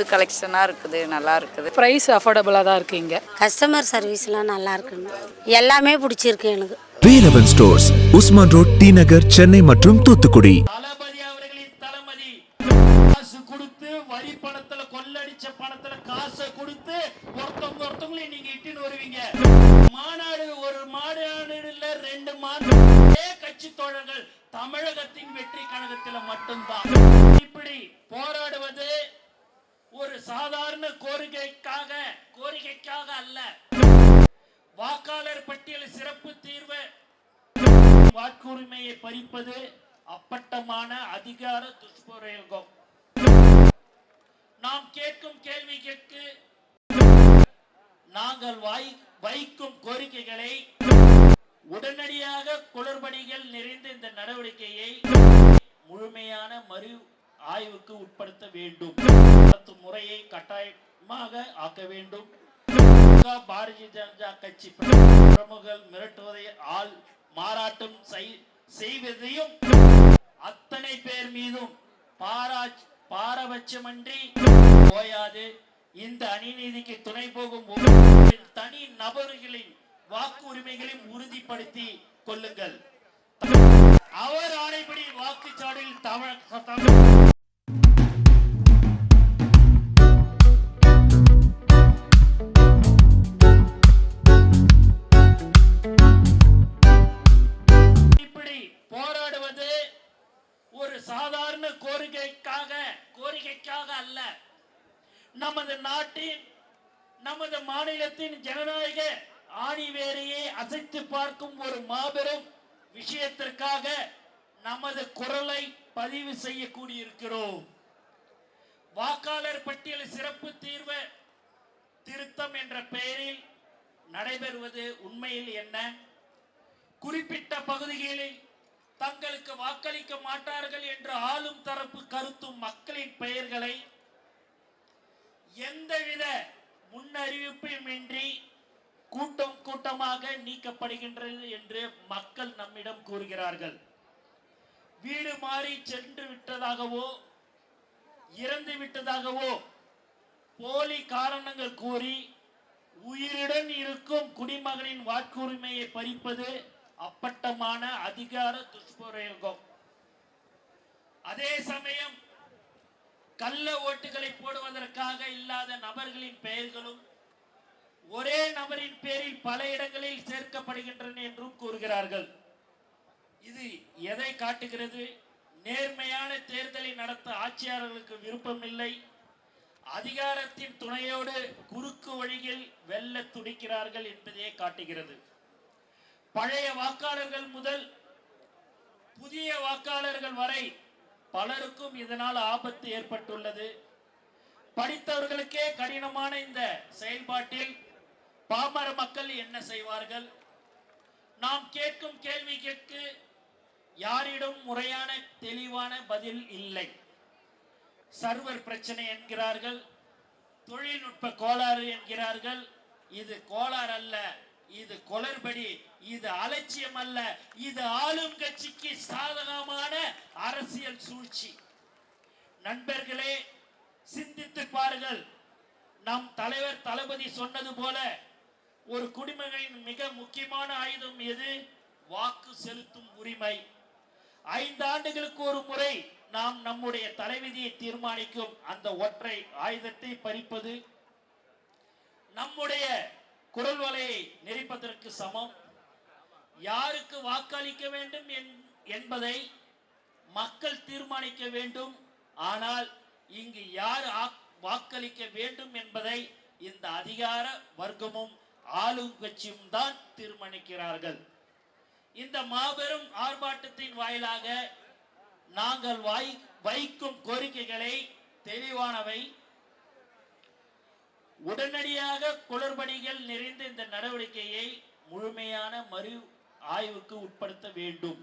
புது கலெக்ஷனாக இருக்குது நல்லா இருக்குது. ப்ரைஸ் அஃபோர்டபுளாக தான் இருக்குது இங்கே. கஸ்டமர் சர்வீஸ்லாம் நல்லா இருக்குங்க. எல்லாமே பிடிச்சிருக்கு எனக்கு. Velavan stores Usman road D Nagar Chennai மற்றும் தூத்துக்குடி. தளபதி அவர்களின் தளபதி. காசு கொடுத்து வரி பணத்துல கொள்ளடிச்ச பணத்துல காசை கொடுத்து ஒருத்தவங்க ஒருத்தவங்களையும் நீங்க இட்டுன்னு வருவீங்க. மாநாடு ஒரு மாநாடு இல்ல ரெண்டு மாநாடு கட்சி தோழர்கள் தமிழகத்தின் வெற்றி கழகத்துல மட்டும்தான். இப்படி கோரிக்கைக்காக கோரிக்கைக்காக அல்ல. வாக்காளர் பட்டியல் சிறப்பு தீர்வு. வாக்குரிமையை பறிப்பது அப்பட்டமான அதிகார துஷ்பிரயோகம். நாம் கேட்கும் கேள்விகளுக்கு நாங்கள் வைக்கும் கோரிக்கைகளை உடனடியாக குளறுபடிகள் நிறைந்த இந்த நடவடிக்கையை முழுமையான மறு ஆய்வுக்கு உட்படுத்த வேண்டும். முறையை கட்டாயமாக ஆக்க வேண்டும். பாரதிய ஜனதா கட்சி பிரமுகர்கள் மிரட்டுவதை ஆள் மாறாட்டம் செய்- செய்வதையும் அத்தனை பேர் மீதும் பாரா பாரபட்சமன்றி போயாது இந்த அநீதிக்கு துணை போகும் தனி நபர்களின் வாக்கு உரிமைகளையும் உறுதிப்படுத்தி கொள்ளுங்கள். அவர் ஆணைப்படி வாக்குச்சாவடியில் தமிழ் கோரிக்கைக்காக கோரிக்கைக்காக அல்ல. நமது நாட்டின் நமது மாநிலத்தின் ஜனநாயக ஆணிவேரையை அசைத்து பார்க்கும் ஒரு மாபெரும் விஷயத்திற்காக நமது குரலை பதிவு செய்ய கூடியிருக்கிறோம். வாக்காளர் பட்டியல் சிறப்பு தீர்வு திருத்தம் என்ற பெயரில் நடைபெறுவது உண்மையில் என்ன? குறிப்பிட்ட பகுதிகளில் தங்களுக்கு வாக்களிக்க மாட்டார்கள் என்று ஆளும் தரப்பு கருத்தும் மக்களின் பெயர்களை எந்தவித முன்னறிவிப்புமின்றி கூட்டம் கூட்டமாக நீக்கப்படுகின்றது என்று மக்கள் நம்மிடம் கூறுகிறார்கள். வீடு மாறி சென்று விட்டதாகவோ இறந்து விட்டதாகவோ போலி காரணங்கள் கூறி உயிருடன் இருக்கும் குடிமகனின் வாக்குரிமையை பறிப்பது அப்பட்டமான அதிகார துஷ்பிரயோகம். அதே சமயம் கள்ள ஓட்டுகளை போடுவதற்காக இல்லாத நபர்களின் பெயர்களும் ஒரே நபரின் பேரில் பல இடங்களில் சேர்க்கப்படுகின்றன என்றும் கூறுகிறார்கள். இது எதை காட்டுகிறது? நேர்மையான தேர்தலை நடத்த ஆட்சியாளர்களுக்கு விருப்பமில்லை அதிகாரத்தின் துணையோடு குறுக்கு வழியில் வெல்ல துடிக்கிறார்கள் என்பதையே காட்டுகிறது. பழைய வாக்காளர்கள் முதல் புதிய வாக்காளர்கள் வரை பலருக்கும் இதனால் ஆபத்து ஏற்பட்டுள்ளது. படித்தவர்களுக்கே கடினமான இந்த செயல்பாட்டில் பாமர மக்கள் என்ன செய்வார்கள்? நாம் கேட்கும் கேள்விக்கு யாரிடம் முறையான தெளிவான பதில் இல்லை. சர்வர் பிரச்சனை என்கிறார்கள் தொழில்நுட்ப கோளாறு என்கிறார்கள் இது கோளாறு அல்ல. இது கொளர்படி இது அலட்சியம் அல்ல இது ஆளும் கட்சிக்கு சாதகமான அரசியல் சூழ்ச்சி. நண்பர்களே சிந்தித்து பாருங்கள். நம் தலைவர் தளபதி சொன்னது போல ஒரு குடிமகனின் மிக முக்கியமான ஆயுதம் எது? வாக்கு செலுத்தும் உரிமை. ஐந்து ஆண்டுகளுக்கு ஒரு முறை நாம் நம்முடைய தலைவிதியை தீர்மானிக்கும் அந்த ஒற்றை ஆயுதத்தை பறிப்பது. நம்முடைய குரல் வலையை நெரிப்பதற்கு சமம். யாருக்கு வாக்களிக்க வேண்டும் என்- என்பதை மக்கள் தீர்மானிக்க வேண்டும். ஆனால் இங்கு யார் ஆக்- வாக்களிக்க வேண்டும் என்பதை இந்த அதிகார வர்க்கமும் ஆளும் கட்சியும் தான் தீர்மானிக்கிறார்கள். இந்த மாபெரும் ஆர்ப்பாட்டத்தின் வாயிலாக நாங்கள் வாய் வைக்கும் கோரிக்கைகளை தெளிவானவை. உடனடியாக குளறுபடிகள் நிறைந்த இந்த நடவடிக்கையை முழுமையான மறு ஆய்வுக்கு உட்படுத்த வேண்டும்.